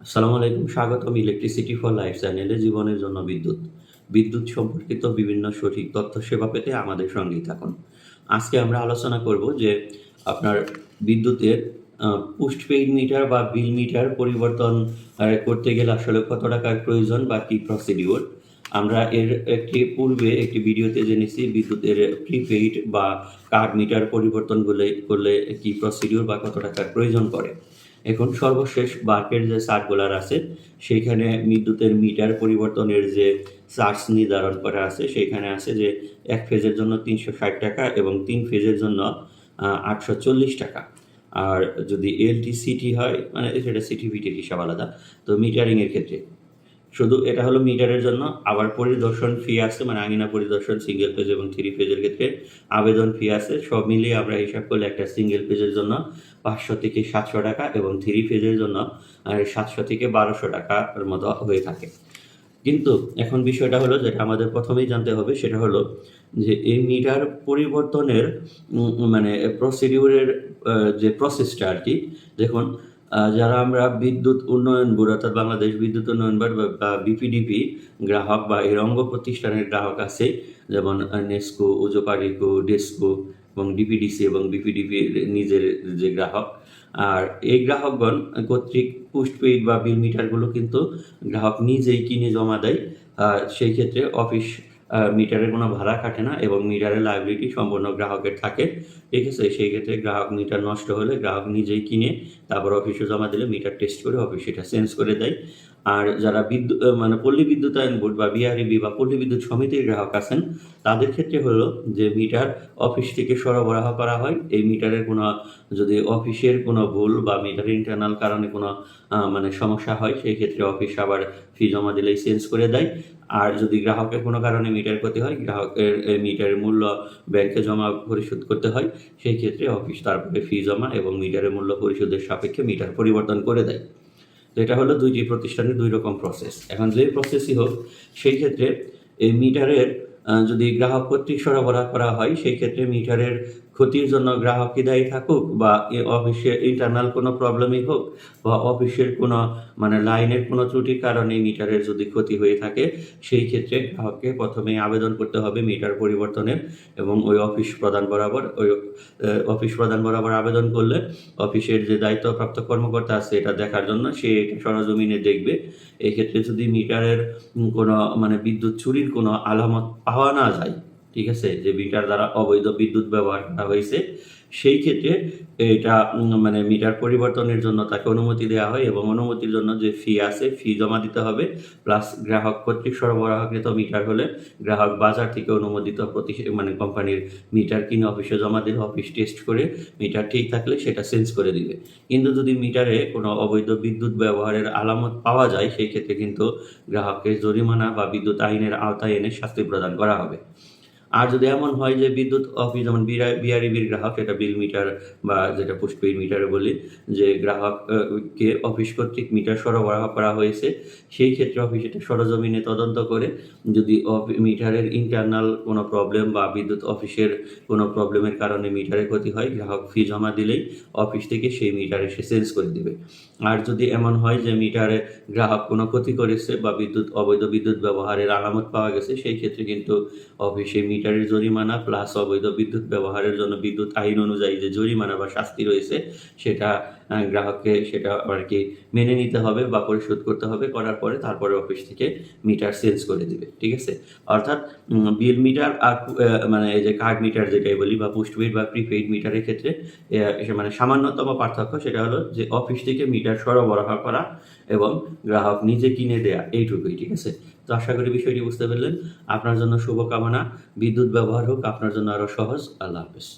আসসালামু আলাইকুম স্বাগতম ইলেকট্রিসিটি ফর লাইফ চ্যানেলে জীবনের জন্য বিদ্যুৎ। বিদ্যুৎ সম্পর্কিত বিভিন্ন সঠিক তথ্য সেবা পেতে আমাদের সঙ্গেই থাকুন। আজকে আমরা আলোচনা করব যে আপনার বিদ্যুতের পোস্টপেইড মিটার বা বিল মিটার পরিবর্তন করতে গেলে আসলে কত টাকার প্রয়োজন বা কী প্রসিডিওর আমরা এর একটি পূর্বে একটি ভিডিওতে জেনেছি বিদ্যুতের প্রিপেইড বা কার্ড মিটার পরিবর্তন করলে করলে কি প্রসিডিওর বা কত টাকার প্রয়োজন পড়ে। এখন সর্বশেষ বার্কের যে সার্কুলার আছে, সেইখানে বিদ্যুতের মিটার পরিবর্তনের যে চার্জ নির্ধারণ করা আছে, সেইখানে আছে যে এক ফেজের জন্য তিনশো ষাট টাকা এবং তিন ফেজের জন্য আটশো চল্লিশ টাকা। আর যদি এলটি সিটি হয় মানে সেটা সিটি ভিটির হিসাব আলাদা, তো মিটারিংয়ের ক্ষেত্রে শুধু এটা হলো মিটারের জন্য। আবার পরিদর্শন ফি আছে মানে আঙিনা পরিদর্শন সিঙ্গেল পেজ এবং থ্রি পেজের ক্ষেত্রে আবেদন ফি আছে। সব মিলিয়ে আমরা হিসাব করলে একটা সিঙ্গেল পেজের জন্য পাঁচশো থেকে সাতশো টাকা এবং থ্রি পেজের জন্য সাতশো থেকে বারোশো টাকার মতো হয়ে থাকে। কিন্তু এখন বিষয়টা হলো যেটা আমাদের প্রথমেই জানতে হবে, সেটা হলো যে এই মিটার পরিবর্তনের মানে প্রসিডিউরের যে প্রসেসটা আর কি, দেখুন যারা আমরা বিদ্যুৎ উন্নয়ন বোর্ড অর্থাৎ বাংলাদেশ বিদ্যুৎ উন্নয়ন বোর্ড বা- বিপিডিপি গ্রাহক বা এর অঙ্গ প্রতিষ্ঠানের গ্রাহক আছে, যেমন নেস্কো উজোপারিকো ডেস্কো এবং ডিপিডিসি এবং বিপিডিপি নিজের যে গ্রাহক। আর এই গ্রাহকগণ কর্তৃক পোস্টপেইড বা বিল মিটারগুলো কিন্তু গ্রাহক নিজেই কিনে জমা দেয় সেই ক্ষেত্রে অফিস মিটারের কোনো ভাড়া কাটে না এবং মিটারের লাইবিলিটি সম্পূর্ণ গ্রাহকের থাকে। ঠিক আছে সেই ক্ষেত্রে গ্রাহক মিটার নষ্ট হলে গ্রাহক নিজেই কিনে, তারপর অফিসে জমা দিলে মিটার টেস্ট করে অফিস সেটা চেঞ্জ করে দেয়। আর যারা বিদ্যুৎ মানে পল্লী বিদ্যুতায়ন বোর্ড বা বিআরবি বা পল্লী বিদ্যুৎ সমিতির গ্রাহক আছেন, তাদের ক্ষেত্রে হলো যে মিটার অফিস থেকে সরবরাহ করা হয়। এই মিটারের কোনো, যদি অফিসের কোনো ভুল বা মিটার ইন্টারনাল কারণে কোনো মানে সমস্যা হয়, সেই ক্ষেত্রে অফিস আবার ফি জমা দিলেই চেঞ্জ করে দেয়। আর যদি গ্রাহকের কোনো কারণে মিটার ক্ষতি হয়, গ্রাহকের মিটারের মূল্য ব্যাংকে জমা পরিশোধ করতে হয়, সেই ক্ষেত্রে অফিস তারপরে ফি জমা এবং মিটারের মূল্য পরিশোধের সাপেক্ষে মিটার পরিবর্তন করে দেয়। তো এটা হলো দুইটি প্রতিষ্ঠানের দুই রকম প্রসেস এখন যে প্রসেসই হোক, সেই ক্ষেত্রে এই মিটারের যদি গ্রাহক কর্তৃক সরবরাহ করা হয়, সেই ক্ষেত্রে মিটারের ক্ষতির জন্য গ্রাহকই দায়ী থাকুক বা অফিসের ইন্টারনাল কোনো প্রবলেমই হোক বা অফিসের কোনো মানে লাইনের কোনো ত্রুটির কারণে মিটারের যদি ক্ষতি হয়ে থাকে, সেই ক্ষেত্রে গ্রাহককে প্রথমে আবেদন করতে হবে মিটার পরিবর্তনের এবং ওই অফিস প্রদান বরাবর, ওই অফিস প্রদান বরাবর আবেদন করলে অফিসের যে দায়িত্বপ্রাপ্ত কর্মকর্তা আছে এটা দেখার জন্য সে সরজমিনে দেখবে। এক্ষেত্রে যদি মিটারের কোনো মানে বিদ্যুৎ চুরির কোনো আলামত পাওয়া না যায় ঠিক আছে? যে মিটার দ্বারা অবৈধ বিদ্যুৎ ব্যবহার করা হয়েছে, সেই ক্ষেত্রে এটা মানে মিটার পরিবর্তনের জন্য তাকে অনুমতি দেওয়া হয় এবং অনুমতির জন্য যে ফি আছে ফি জমা দিতে হবে। প্লাস গ্রাহক কর্তৃক সরবরাহকৃত মিটার হলে গ্রাহক বাজার থেকে অনুমোদিত প্রতি মানে কোম্পানির মিটার কিনে অফিসে জমা দিলে অফিস টেস্ট করে মিটার ঠিক থাকলে সেটা চেঞ্জ করে দিবে। কিন্তু যদি মিটারে কোনো অবৈধ বিদ্যুৎ ব্যবহারের আলামত পাওয়া যায়, সেই ক্ষেত্রে কিন্তু গ্রাহককে জরিমানা বা বিদ্যুৎ আইনের আওতায় এনে শাস্তি প্রদান করা হবে। আর যদি এমন হয় যে বিদ্যুৎ অফিস যেমন বিআরইবির গ্রাহক, এটা বিল মিটার বা যেটা পুষ্পেইড মিটারে বলি, যে গ্রাহককে অফিস কর্তৃক মিটার সরবরাহ করা হয়েছে, সেই ক্ষেত্রে অফিস এটা সরজমিনে তদন্ত করে, যদি মিটারের ইন্টারনাল কোনো প্রবলেম বা বিদ্যুৎ অফিসের কোনো প্রবলেমের কারণে মিটারে ক্ষতি হয়, গ্রাহক ফি জমা দিলেই অফিস থেকে সেই মিটার এসে চেঞ্জ করে দিবে। আর যদি এমন হয় যে মিটারে গ্রাহক কোনো ক্ষতি করেছে বা বিদ্যুৎ, অবৈধ বিদ্যুৎ ব্যবহারের আলামত পাওয়া গেছে, সেই ক্ষেত্রে কিন্তু অফিসে মিটারের জরিমানা প্লাস অবৈধ বিদ্যুৎ ব্যবহারের জন্য বিদ্যুৎ আইন অনুযায়ী যে জরিমানা বা শাস্তি রয়েছে, সেটা গ্রাহককে সেটা আর কি মেনে নিতে হবে বা পরিশোধ করতে হবে, করার পরে তারপরে অফিস থেকে মিটার চেঞ্জ করে দিবে, ঠিক আছে? অর্থাৎ বিল মিটার আর মানে এই যে কার্ড মিটার যেটাই বলি বা পোস্টপেইড বা প্রিপেইড মিটারের ক্ষেত্রে মানে সামান্যতম পার্থক্য সেটা হলো যে অফিস থেকে মিটার সরবরাহ করা এবং গ্রাহক নিজে কিনে দেয়া, এইটুকুই, ঠিক আছে? তো আশা করি বিষয়টি বুঝতে পারলেন। আপনার জন্য শুভকামনা। বিদ্যুৎ ব্যবহার হোক, আপনার জন্য আরও সহজ। আল্লাহ হাফেজ।